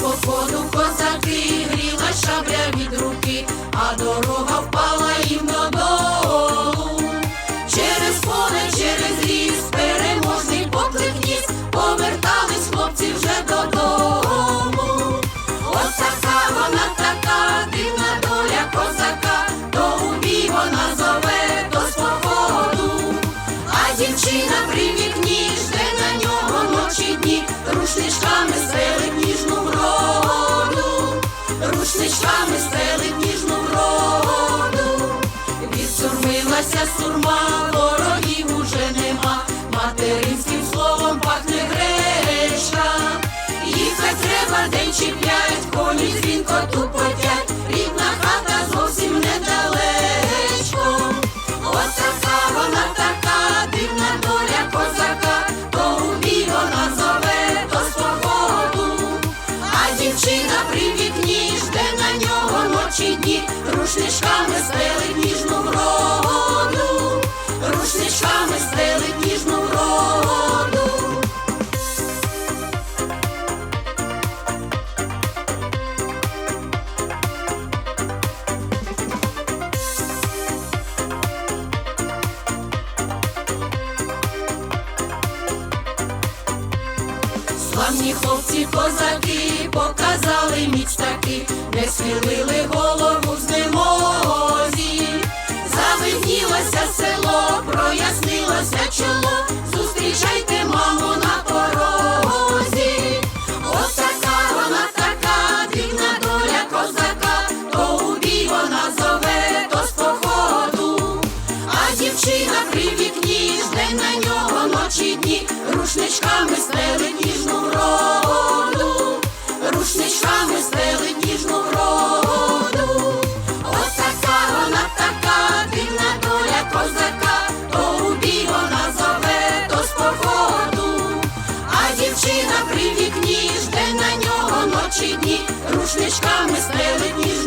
походу козаки, гріла шабря від руки, а дорога впала їм додолу. Через поле, через ліс, переможний поклик ніс, повертались хлопці вже додому. Ось така вона така, дивна доля козака, то у бій вона зове до споходу. А дівчина при рушничками стелить ніжну вроду, рушничками стелить ніжну вроду. Відсурмилася сурма, ворогів уже нема, материнським словом пахне гречка. Їхать треба день чи п'ять, коні дзвінко тупотять, рушничками стелить ніжну вроду, рушничками стелить ніжну вроду. Славні хлопці козаки показали міць таки, прояснилося чоло, зустрічайте маму на порозі. Ось така вона така, дивна доля козака, то у бій вона зове до споходу. А дівчина при вікні жде на нього ночі дні, рушничками стелить ніжну вроду, рушничками ночі дні, рушничками стелить ніжну